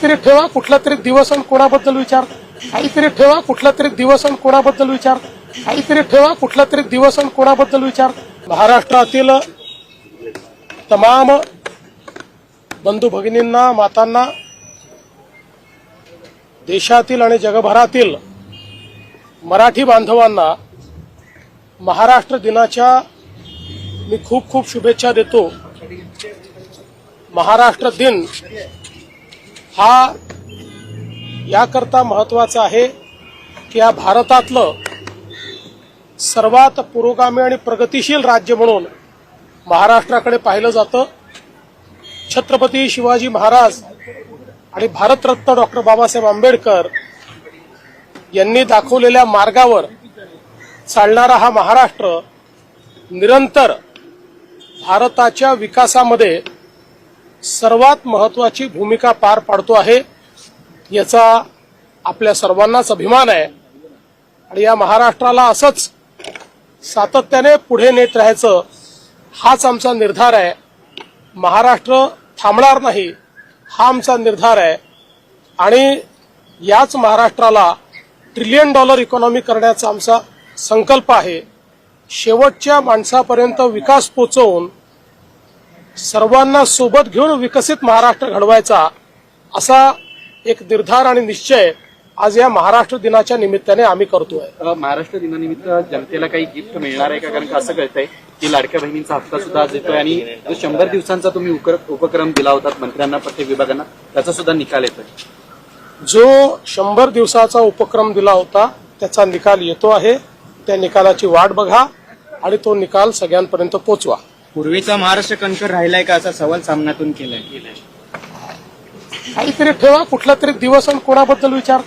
काहीतरी ठेवा कुठला तरी दिवस आणि कोणाबद्दल विचार. काहीतरी ठेवा कुठला तरी दिवस आणि कोणाबद्दल विचार. काहीतरी ठेवा कुठला तरी दिवस आणि कोणाबद्दल विचार. महाराष्ट्रातील तमाम बंधू भगिनींना मातांना देशातील आणि जगभरातील मराठी बांधवांना महाराष्ट्र दिनाच्या मी खूप खूप शुभेच्छा देतो. महाराष्ट्र दिन हा याकरता महत्त्वाचा आहे की या भारतातलं सर्वात पुरोगामी आणि प्रगतिशील राज्य म्हणून महाराष्ट्राकडे पाहिलं जातं. छत्रपती शिवाजी महाराज आणि भारतरत्न डॉक्टर बाबासाहेब आंबेडकर यांनी दाखवलेल्या मार्गावर चालणारा हा महाराष्ट्र निरंतर भारताच्या विकासामध्ये सर्वात महत्वाची भूमिका पार पाडतो आहे याचा आपल्या सर्वांनाच अभिमान आहे. आणि या महाराष्ट्राला असंच सातत्याने पुढे नेत राहायचं हाच आमचा निर्धार आहे. महाराष्ट्र थांबणार नाही हा आमचा निर्धार आहे. आणि याच महाराष्ट्राला ट्रिलियन डॉलर इकॉनॉमी करण्याचा आमचा संकल्प आहे. शेवटच्या माणसापर्यंत विकास पोचवून सर्वांना सोबत घेऊन विकसित महाराष्ट्र घडवायचा असा एक निर्धार आणि निश्चय आज या महाराष्ट्र दिनाच्या निमित्ताने आम्ही करतोय. महाराष्ट्र दिनानिमित्त जनतेला काही गिफ्ट मिळणार आहे का? कारण का असं कळतंय की लाडक्या बहिणींचा हप्ता सुद्धा आज येतोय आणि जो शंभर दिवसांचा तुम्ही उपक्रम दिला होता मंत्र्यांना प्रत्येक विभागांना त्याचा सुद्धा निकाल येतोय. जो शंभर दिवसाचा उपक्रम दिला होता त्याचा निकाल येतो आहे. त्या निकालाची वाट बघा आणि तो निकाल सगळ्यांपर्यंत पोचवा. पूर्वीचा महाराष्ट्र कणकर राहिलाय का असा सवाल सामन्यातून केलाय? काहीतरी ठेवा कुठला तरी दिवस आणि कोणाबद्दल विचार.